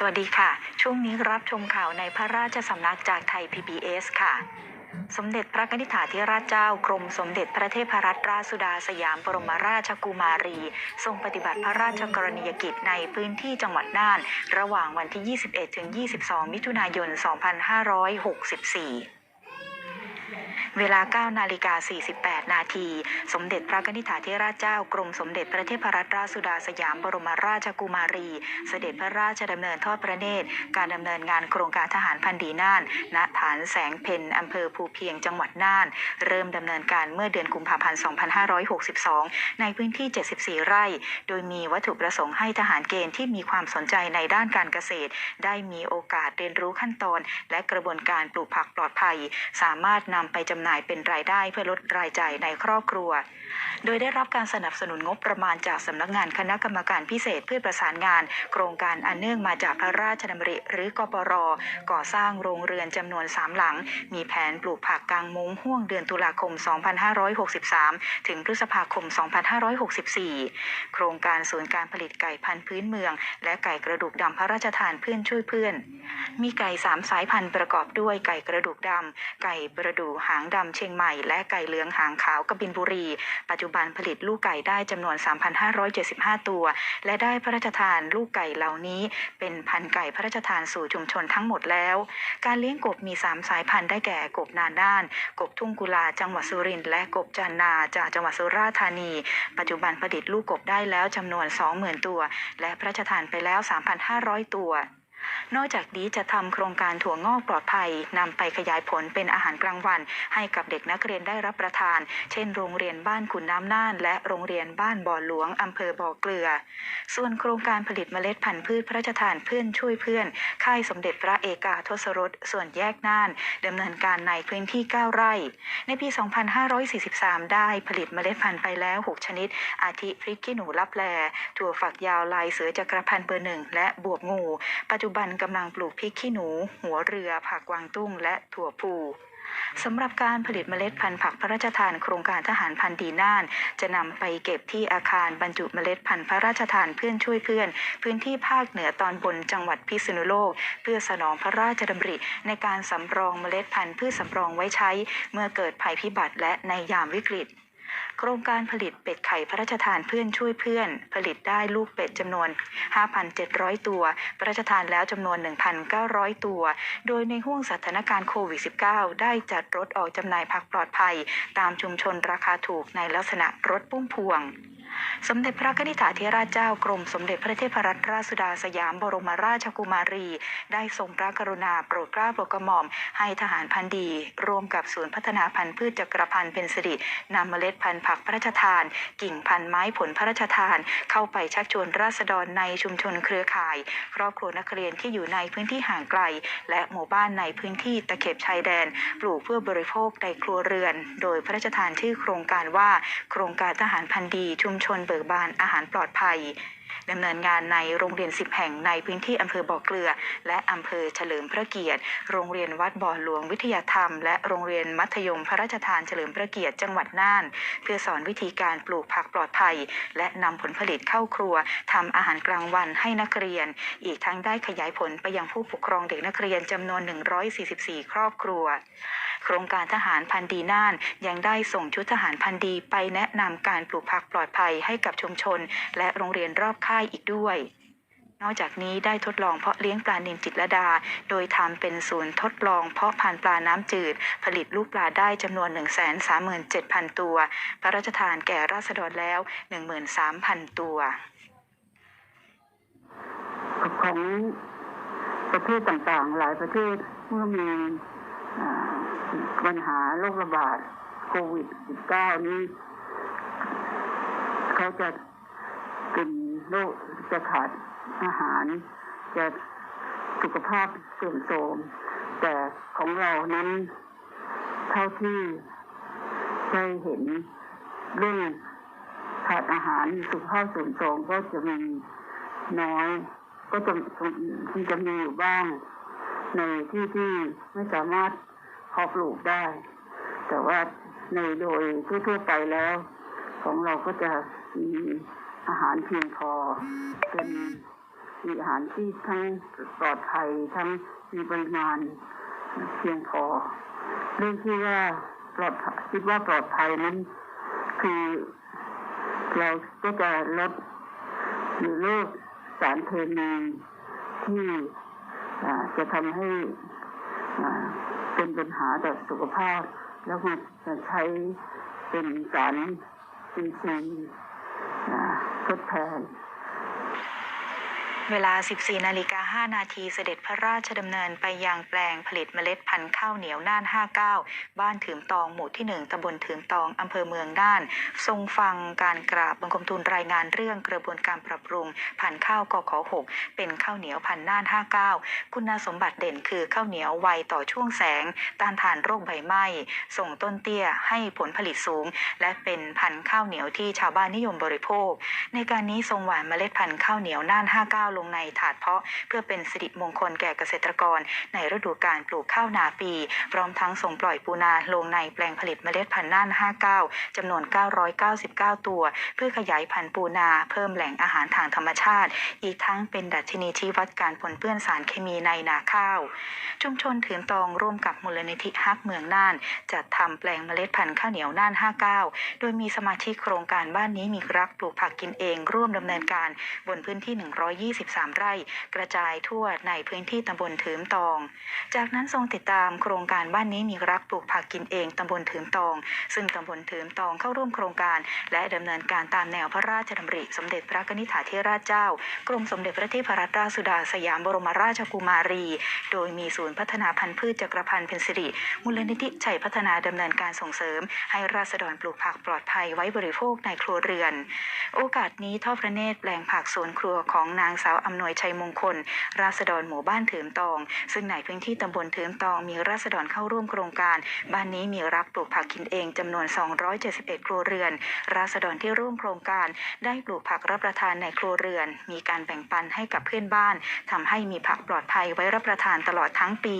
สวัสดีค่ะ ช่วงนี้รับชมข่าวในพระราชสำนักจากไทย PBS ค่ะ สมเด็จพระนิษฐาธิราชเจ้ากรมสมเด็จพระเทพรัตนราชสุดาสยามบรมราชกุมารี ทรงปฏิบัติพระราชกรณียกิจในพื้นที่จังหวัดน่าน ระหว่างวันที่ 21ถึง22 มิถุนายน 2564 เวลา 9 นาฬิกา 48 นาที สมเด็จพระนิษฐาธิราชเจ้ากรมสมเด็จพระเทพรัตนราชสุดาสยามบรมราชกุมารี เสด็จพระราชดำเนินทอดพระเนตร การดำเนินงานโครงการทหารพันดีน่าน ณ ฐานแสงเพนอำเภอภูเพียง จังหวัดน่าน เริ่มดำเนินการเมื่อเดือนกุมภาพันธ์ 2562 ในพื้นที่ 74 ไร่ โดยมีวัตถุประสงค์ให้ทหารเกณฑ์ที่มีความสนใจในด้านการเกษตร ได้มีโอกาสเรียนรู้ขั้นตอน และกระบวนการปลูกผักปลอดภัย สามารถนำไปจำหน่ายเป็นรายได้เพื่อลดรายจ่ายในครอบครัว โดยได้รับการสนับสนุนงบประมาณจากสำนักงานคณะกรรมการพิเศษเพื่อประสานงาน โครงการอันเนื่องมาจากพระราชดำริหรือกปร ก่อสร้างโรงเรือนจำนวนสามหลัง มีแผนปลูกผักกลางมุ้งห่วงเดือนตุลาคม 2563 ถึงพฤษภาคม 2564 โครงการศูนย์การผลิตไก่พันธุ์พื้นเมือง และไก่กระดูกดำพระราชทานเพื่อนช่วยเพื่อน มีไก่สามสายพันธุ์ประกอบด้วยไก่กระดูกดำไก่ประดูหางดำเชียงใหม่ และไก่เหลืองหางขาวกบินบุรี ปัจจุบันผลิตลูกไก่ได้จำนวน 3,575 ตัว และได้พระราชทานลูกไก่เหล่านี้ เป็นพันไก่พระราชทานสู่ชุมชนทั้งหมดแล้ว การเลี้ยงกบมี 3 สายพันธุ์ได้แก่กบนาน่าน กบทุ่งกุลาจังหวัดสุรินทร์และกบจันนาจากจังหวัดสุราษฎร์ธานี ปัจจุบันผลิตลูกกบได้แล้วจำนวน 20,000 ตัว และพระราชทานไปแล้ว 3,500 ตัว นอกจากนี้จะทำโครงการถั่วงอกปลอดภัยนำไปขยายผลเป็นอาหารกลางวัน ให้กับเด็กนักเรียนได้รับประทาน เช่น โรงเรียนบ้านขุนน้ำน่าน และโรงเรียนบ้านบ่อหลวงอำเภอบ่อเกลือ ส่วนโครงการผลิตเมล็ดพันธุ์พืชพระราชทานเพื่อนช่วยเพื่อน ค่ายสมเด็จพระเอกาทศรสส่วนแยกน่านดำเนินการในพื้นที่ 9 ไร่ ในปี 2543 ได้ผลิตเมล็ดพันธุ์ไปแล้ว 6 ชนิด อาทิพริกขี้หนูลับแลถั่วฝักยาวลายเสือจักรพันธ์เบอร์หนึ่งและบวบงู ปัจจุบันกำลังปลูกพริกขี้หนู หัวเรือ ผักกวางตุ้ง และถั่วพูสำหรับการผลิตเมล็ดพันธุ์ผักพระราชทานโครงการทหารพันธุ์ดีน่าน จะนำไปเก็บที่อาคารบรรจุเมล็ดพันธุ์พระราชทานเพื่อนช่วยเพื่อน พื้นที่ภาคเหนือตอนบนจังหวัดพิษณุโลก เพื่อสนองพระราชดำริ ในการสำรองเมล็ดพันธุ์พืชสำรองไว้ใช้ เมื่อเกิดภัยพิบัติและในยามวิกฤต โครงการผลิตเป็ดไข่พระราชทานเพื่อนช่วยเพื่อน ผลิตได้ลูกเป็ดจำนวน 5,700 ตัว พระราชทานแล้วจำนวน 1,900 ตัว โดยในห่วงสถานการณ์โควิด -19 ได้จัดรถออกจำหน่ายผักปลอดภัย ตามชุมชนราคาถูกในลักษณะรถปุ้มพวง สมเด็จพระนิษฐาธิราชเจ้ากรมสมเด็จพระเทพรัตนราชสุดาสยามบรมราชกุมารี ได้ทรงพระกรุณาโปรดเกล้าโปรดกระหม่อม ให้ทหารพันธีร่วมกับศูนย์พัฒนาพันธุ์พืชจักรพันธุ์เป็นสิรินำเมล็ดพันธุ์ผักพระราชทาน กิ่งพันธุ์ไม้ผลพระราชทาน เข้าไปชักชวนราษฎรในชุมชนเครือข่าย ครอบครัวนักเรียนที่อยู่ในพื้นที่ห่างไกล และหมู่บ้านในพื้นที่ตะเข็บชายแดน ปลูกเพื่อบริโภคในครัวเรือน โดยพระราชทานชื่อโครงการว่า โครงการทหารพันธีชุมชนเบิกบานอาหารปลอดภัยดำเนินงานในโรงเรียน 10 แห่งในพื้นที่อำเภอบ่อเกลือ และอำเภอเฉลิมพระเกียรติ โรงเรียนวัดบ่อหลวงวิทยาธรรม และโรงเรียนมัธยมพระราชทานเฉลิมพระเกียรติจังหวัดน่าน เพื่อสอนวิธีการปลูกผักปลอดภัย และนำผลผลิตเข้าครัวทำอาหารกลางวันให้นักเรียน อีกทั้งได้ขยายผลไปยังผู้ปกครองเด็กนักเรียนจำนวน 144 ครอบครัว โครงการทหารพันดีน่าน ยังได้ส่งชุดทหารพันดีไปแนะนำการปลูกผักปลอดภัยให้กับชุมชน และโรงเรียนรอบค่ายอีกด้วยนอกจากนี้ได้ทดลองเพาะเลี้ยงปลานิลจิตรดา โดยทำเป็นศูนย์ทดลองเพาะพันธุ์ปลาน้ำจืด ผลิตลูกปลาได้จำนวน 137,000 ตัว พระราชทานแก่ราษฎรแล้ว 13,000 ตัว ของประเทศต่างๆ หลายประเทศเมื่อมีอ ปัญหาโรคระบาดโควิด -19 นี้เขาจะเป็นโรคจะขาดอาหาร จะสุขภาพเสื่อมโทรมแต่ของเรานั้นเท่าที่ได้เห็นเรื่องขาดอาหารสุขภาพเสื่อมโทรมก็จะมีน้อย ก็จะจะมีอยู่บ้าง ในที่ที่ไม่สามารถ พาะปลูกได้ แต่ว่าในโดยทั่วๆไปแล้ว ของเราก็จะมีอาหารเพียงพอ เป็นมีอาหารที่ทั้งปลอดภัยทั้งมีปริมาณเพียงพอ เรื่องที่ว่าปลอดคิดว่าปลอดภัยนั้น คือเราก็จะลดหรือเลิกสารเคมีที่จะทำให้อา เป็นปัญหาต่อสุขภาพ แล้วมันจะใช้เป็นสารอินทรีย์อ่าทดแทน เวลา 14 นาฬิกา 5 นาทีเสด็จพระราชดำเนินไปยังแปลงผลิตเมล็ดพันธุ์ข้าวเหนียวน่าน 59 บ้านถืมตองหมู่ที่ 1ตำบลถืมตองอำเภอเมืองน่าน ทรงฟังการกราบบังคมทูลรายงานเรื่องกระบวนการปรับปรุงพันธุ์ข้าวกข6เป็นข้าวเหนียวพันธุ์น่าน 59 คุณสมบัติเด่นคือข้าวเหนียวไวต่อช่วงแสง ต้านทานโรคใบไหม้ ส่งต้นเตี้ยให้ผลผลิตสูง และเป็นพันธุ์ข้าวเหนียวที่ชาวบ้านนิยมบริโภค ในการนี้ทรงหว่านเมล็ดพันธุ์ข้าวเหนียวน่าน 59ลงในถาดเพาะ เพื่อเป็นสิริมงคลแก่เกษตรกร ในฤดูการปลูกข้าวนาปี พร้อมทั้งส่งปล่อยปูนาลงในแปลงผลิตเมล็ดพันธุ์น่าน 59 จำนวน 999 ตัว เพื่อขยายพันธุ์ปูนาเพิ่มแหล่งอาหารทางธรรมชาติ อีกทั้งเป็นดัชนีชี้วัดการปนเปื้อนสารเคมีในนาข้าว ชุมชนถืนตองร่วมกับมูลนิธิฮักเมืองน่าน จัดทำแปลงเมล็ดพันธุ์ข้าวเหนียวน่าน 59 โดยมีสมาชิกโครงการบ้านนี้มีรักปลูกผักกินเอง ร่วมดำเนินการบนพื้นที่ 120 13 ไร่ กระจายทั่วในพื้นที่ตำบลถืมตอง จากนั้นทรงติดตามโครงการบ้านนี้มีรักปลูกผักกินเองตำบลถืมตอง ซึ่งตำบลถืมตองเข้าร่วมโครงการ และดำเนินการตามแนวพระราชดำริ สมเด็จพระนิษฐาธิราชเจ้า กรมสมเด็จพระเทพรัตนราชสุดาสยามบรมราชกุมารี โดยมีศูนย์พัฒนาพันธุ์พืชจักรพันธ์เพนสิริมูลนิธิชัยพัฒนาดำเนินการส่งเสริม ให้ราษฎรปลูกผักปลอดภัยไว้บริโภคในครัวเรือน โอกาสนี้ทอดพระเนตรแปลงผักสวนครัวของนางสาวอำนวยชัยมงคล ราษฎรหมู่บ้านเถิมตอง ซึ่งในพื้นที่ตำบลเถิมตองมีราษฎรเข้าร่วมโครงการ บ้านนี้มีรักปลูกผักกินเองจำนวน 271 ครัวเรือน ราษฎรที่ร่วมโครงการ ได้ปลูกผักรับประทานในครัวเรือน มีการแบ่งปันให้กับเพื่อนบ้านทำให้มีผักปลอดภัยไว้รับประทานตลอดทั้งปี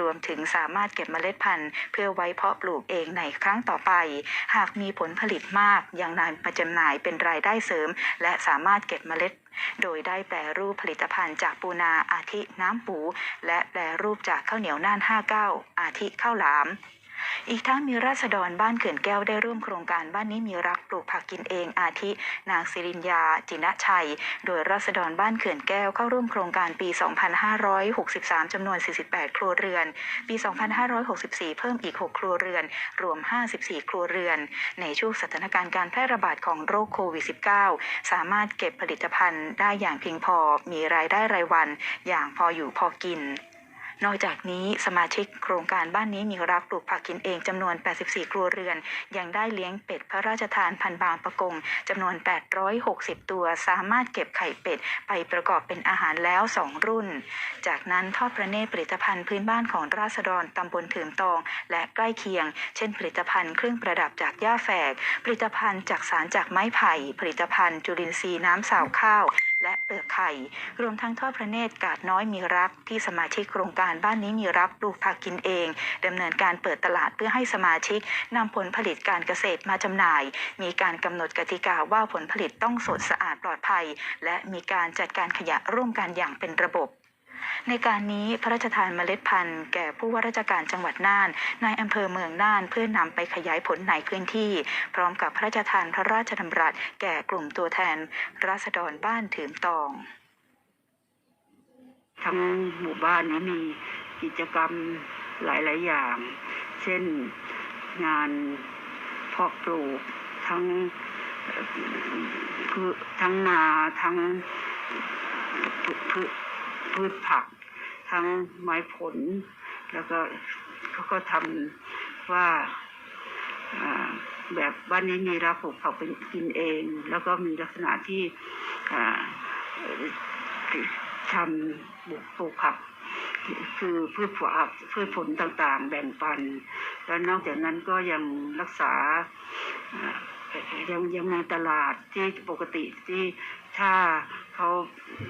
รวมถึงสามารถเก็บเมล็ดพันธุ์ เพื่อไว้เพาะปลูกเองในครั้งต่อไป หากมีผลผลิตมากยังนำมาจำหน่ายเป็นรายได้เสริม และสามารถเก็บเมล็ด โดยได้แปรรูปผลิตภัณฑ์จากปูนาอาทิน้ำปู และแปรรูปจากข้าวเหนียวน่าน 59 อาทิข้าวหลาม อีกทั้งมีราษฎรบ้านเขื่อนแก้วได้ร่วมโครงการบ้านนี้มีรักปลูกผักกินเองอาทิ นางศิรินยาจินะชัย โดยราษฎรบ้านเขื่อนแก้วเข้าร่วมโครงการปี 2563 จำนวน 48 ครัวเรือน ปี 2564 เพิ่มอีก 6 ครัวเรือน รวม 54 ครัวเรือน ในช่วงสถานการณ์การแพร่ระบาดของโรคโควิด -19 สามารถเก็บผลิตภัณฑ์ได้อย่างเพียงพอ มีรายได้รายวัน อย่างพออยู่พอกิน นอกจากนี้สมาชิกโครงการบ้านนี้มีรักปลูกผักกินเองจำนวน 84 ครัวเรือน ยังได้เลี้ยงเป็ดพระราชทานพันบางประกงจำนวน 860 ตัว สามารถเก็บไข่เป็ดไปประกอบเป็นอาหารแล้ว 2 รุ่น จากนั้นทอดพระเนตรผลิตภัณฑ์พื้นบ้านของราษฎรตำบลถืมตอง และใกล้เคียง เช่น ผลิตภัณฑ์เครื่องประดับจากหญ้าแฝก ผลิตภัณฑ์จากสารจากไม้ไผ่ ผลิตภัณฑ์จุลินทรีย์น้ำสาวข้าว และเปลือกไข่ รวมทั้งทอดพระเนตรกาดน้อยมีรักที่สมาชิกโครงการบ้านนี้มีรักปลูกผักกินเองดำเนินการเปิดตลาดเพื่อให้สมาชิกนำผลผลิตการเกษตรมาจำหน่าย มีการกำหนดกติกาว่าผลผลิตต้องสดสะอาดปลอดภัย และมีการจัดการขยะร่วมกันอย่างเป็นระบบ ในการนี้พระราชทานเมล็ดพันธุ์แก่ผู้ว่าราชการจังหวัดน่านนายอำเภอเมืองน่านเพื่อนำไปขยายผลในพื้นที่ พร้อมกับพระราชทานพระราชดำรัส แก่กลุ่มตัวแทน ราษฎรบ้านถืมตอง ทั้งหมู่บ้านนี้มีกิจกรรมหลาย ๆ อย่าง เช่นงานเพาะปลูกทั้งเอ่อทั้งนาทั้งพืพื พืชผัก ทั้งไม้ผล แล้วก็เขาก็ทำว่าอ่าแบบบ้านนี้มีรับปลูกผักเป็นกินเอง แล้วก็มีลักษณะที่ทำบุกปลูกผักคือพืชผักพืชผลต่างๆ แบ่งปัน แล้วนอกจากนั้นก็ยังรักษายังยังมีตลาดที่ปกติที่ถ้า เขา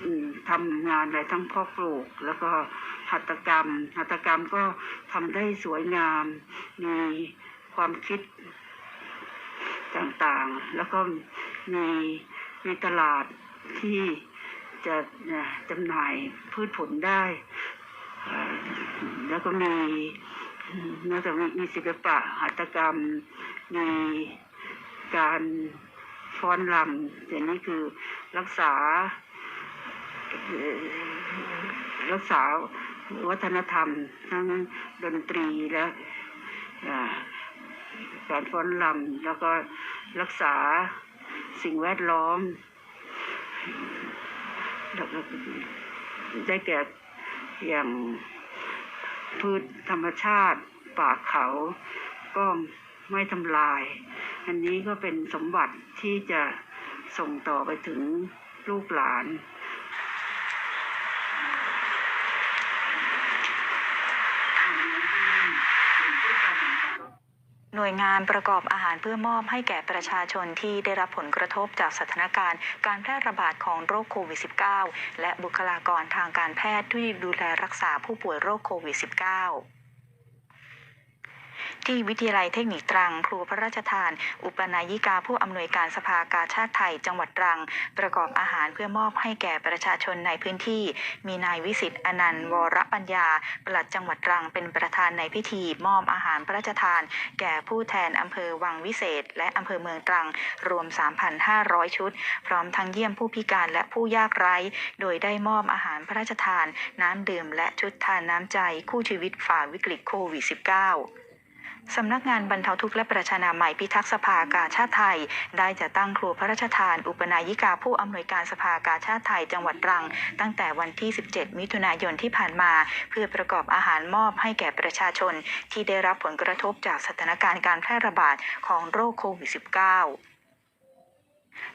อืมทำงานอะไรทั้งพ่อปลูก แล้วก็หัตถกรรม หัตถกรรมก็ทำได้สวยงามมีความคิดต่างๆ แล้วก็มีมีตลาดที่จะจำหน่ายพืชผลได้ แล้วก็มีนอกจากมีศิลปะหัตถกรรมมีการ ฟ้อนรำอย่างนี้คือรักษา รักษาวัฒนธรรม ทั้งดนตรีและการฟ้อนรำแล้วก็รักษาสิ่งแวดล้อม ได้แก่อย่างพืชธรรมชาติป่าเขาก็ไม่ทำลาย อันนี้ก็เป็นสมบัติที่จะส่งต่อไปถึงลูกหลาน หน่วยงานประกอบอาหารเพื่อมอบให้แก่ประชาชนที่ได้รับผลกระทบจากสถานการณ์การแพร่ระบาดของโรคโควิด -19 และบุคลากรทางการแพทย์ที่ดูแลรักษาผู้ป่วยโรคโควิด -19 ที่วิทยาลัยเทคนิคตรัง ครูพระราชทาน อุปนายิกาผู้อำนวยการสภากาชาติไทย จังหวัดตรัง ประกอบอาหารเพื่อมอบให้แก่ประชาชนในพื้นที่ มีนายวิสิตอนันต์วรปัญญา ปลัดจังหวัดตรังเป็นประธานในพิธี มอบอาหารพระราชทาน แก่ผู้แทนอำเภอวังวิเศษ และอำเภอเมืองตรัง รวม 3,500 ชุด พร้อมทั้งเยี่ยมผู้พิการและผู้ยากไร้ โดยได้มอบอาหารพระราชทาน น้ำดื่มและชุดทานน้ำใจคู่ชีวิตฝ่าวิกฤตโควิด -19 สำนักงานบรรเทาทุกข์และประชานาใหม่พิทักษ์สภากาชาติไทย ได้จะตั้งครัวพระราชทาน อุปนายิกาผู้อำนวยการสภากาชาติไทยจังหวัดตรัง ตั้งแต่วันที่ 17 มิถุนายนที่ผ่านมา เพื่อประกอบอาหารมอบให้แก่ประชาชน ที่ได้รับผลกระทบจากสถานการณ์การแพร่ระบาดของโรคโควิด -19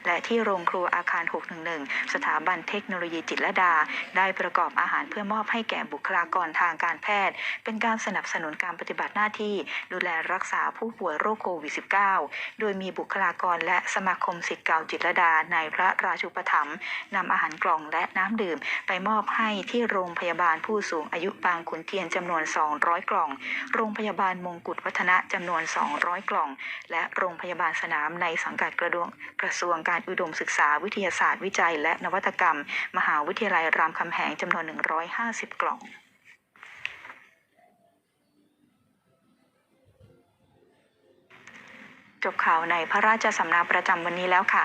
และที่โรงครัวอาคาร 611 สถาบันเทคโนโลยีจิตรดา ได้ประกอบอาหารเพื่อมอบให้แก่บุคลากรทางการแพทย์ เป็นการสนับสนุนการปฏิบัติหน้าที่ ดูแลรักษาผู้ป่วยโรคโควิด -19 โดยมีบุคลากรและสมาคมศิษย์เก่าจิตรดาในพระราชูปถัมภ์นำอาหารกล่องและน้ำดื่ม ไปมอบให้ที่โรงพยาบาลผู้สูงอายุบางขุนเทียนจำนวน 200 กล่อง โรงพยาบาลมงกุฎวัฒนะจำนวน 200 กล่อง และโรงพยาบาลสนามในสังกัดกระดวงกระทรการอุดมศึกษาวิทยาศาสตร์ วิจัย และนวัตกรรม มหาวิทยาลัยรามคำแหงจำนวน 150 กล่องจบข่าวในพระราชสำนักประจำวันนี้แล้วค่ะ